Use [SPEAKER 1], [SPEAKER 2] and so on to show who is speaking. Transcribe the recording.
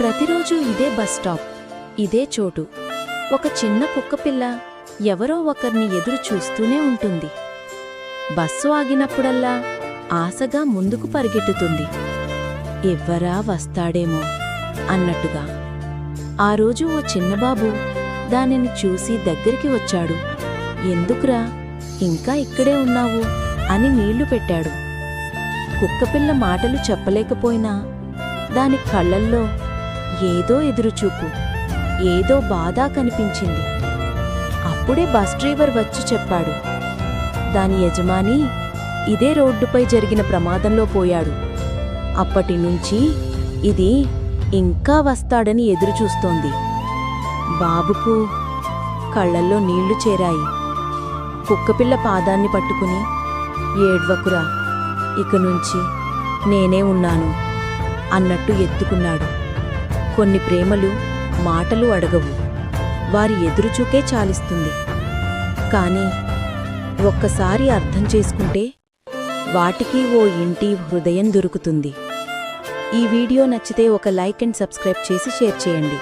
[SPEAKER 1] ప్రతిరోజు ఇదే bus stop ఇదే చోటు. ఒక చిన్న కుక్కపిల్ల ఎవరో ఒకరిని ఎదురు చూస్తూనే ఉంటుంది. బస్సు ఆగినప్పుడల్లా ఆశగా ముందుకు పరిగెట్టుతుంది ఎవ్వరా వస్తాడేమో అన్నట్టుగా. ఆ రోజు ఓ చిన్నబాబు దానిని చూసి దగ్గరికి వచ్చాడు. ఎందుకురా? ఇంకా ఇక్కడే ఉన్నావు అని నీళ్ళు పెట్టాడు. కుక్కపిల్ల మాటలు చెప్పలేకపోయినా దాని కళ్ళల్లో ఏదో ఎదురుచూపు. ఏదో బాధ కనిపించింది. అప్పుడే బస్ డ్రైవర్ వచ్చి చెప్పాడు. దాని యజమాని ఇదే రోడ్డుపై జరిగిన ప్రమాదంలో పోయాడు. అప్పటి నుంచి ఇది ఇంకా వస్తాడని ఎదురుచూస్తోంది. బాబుకు కళ్ళల్లో నీళ్ళు చేరాయి. కుక్కపిల్ల పాదాన్ని పట్టుకుని ఏడ్వకురా ఇక నుంచి నేనే ఉన్నాను అన్నట్టు ఎత్తుకున్నాడు. కొన్ని ప్రేమలు మాటలు అడగవు. వారి ఎదురుచూకే చాలిస్తుంది. కానీ ఒక్కసారి అర్థం చేసుకుంటే వాటికి ఓ ఇంటి హృదయం దొరుకుతుంది. ఈ వీడియో నచ్చితే ఒక లైక్ అండ్ సబ్స్క్రైబ్ చేసి షేర్ చేయండి.